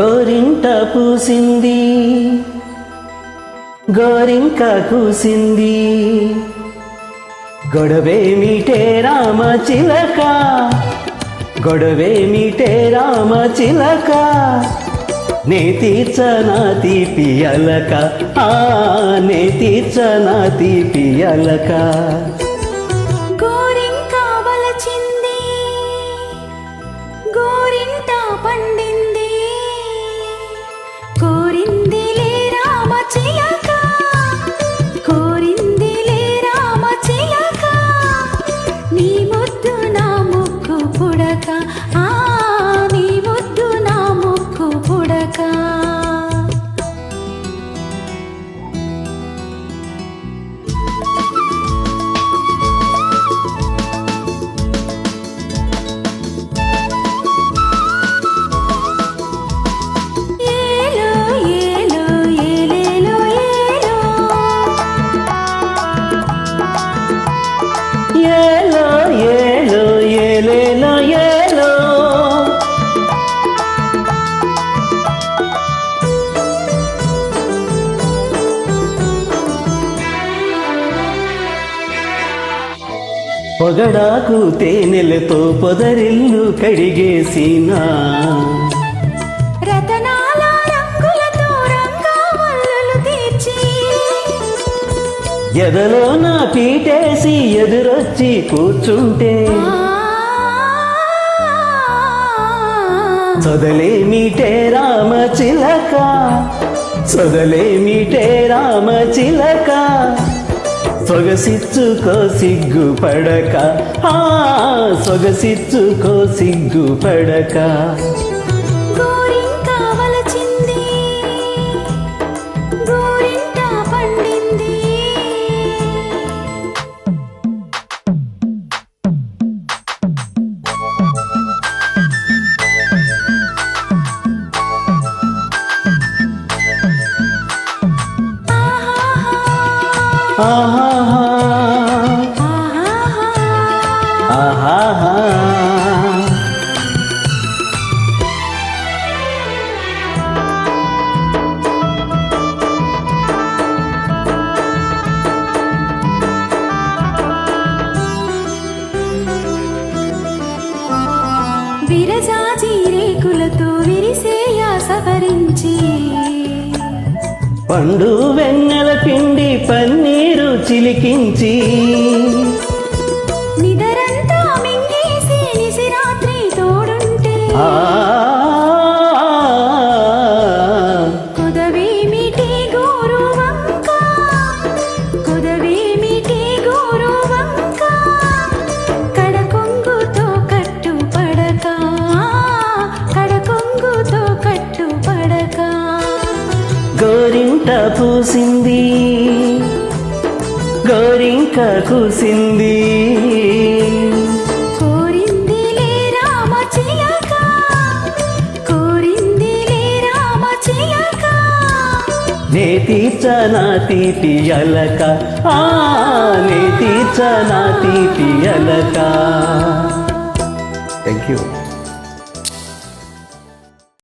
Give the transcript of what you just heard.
గోరింట పూసింది. గోరింక కూసింది. గొడవేమిటే రామ చిలక. గొడవేమిటే రామ చిలక. నే తీర్చనా తీపి అలక. ఆ నే తీర్చనా తీపి అలక. come. పొగడాకు తేనెలతో పొదరిల్లు కడిగేసినా. ఎదలో నా పీటేసి ఎదురొచ్చి కూర్చుంటే. ఆ, సొదలేమిటే రామ చిలక. సొదలేమిటే రామ చిలక. సొగసిచ్చుకో సిగ్గు పడక. ఆ సొగసిచ్చుకో సిగ్గు ఆహాహా ఆహాహా విరజాజి రేకులతో విరిసేయ సవరించి పండు వెన్నెల పిండి పన్ని చిలికించి నిదరంతా మింగేసి నిసిరాత్రి తోడుంటే కుదవేమిటి కుదవేమిటి కడకొంగుతో కడకొంగుతో గోరింట పూసింది గోరింక కూసింది. రామ చిలక? నే తీర్చనా తీపి అలక. ఆ నే తీర్చనా తీపి అలక. Thank you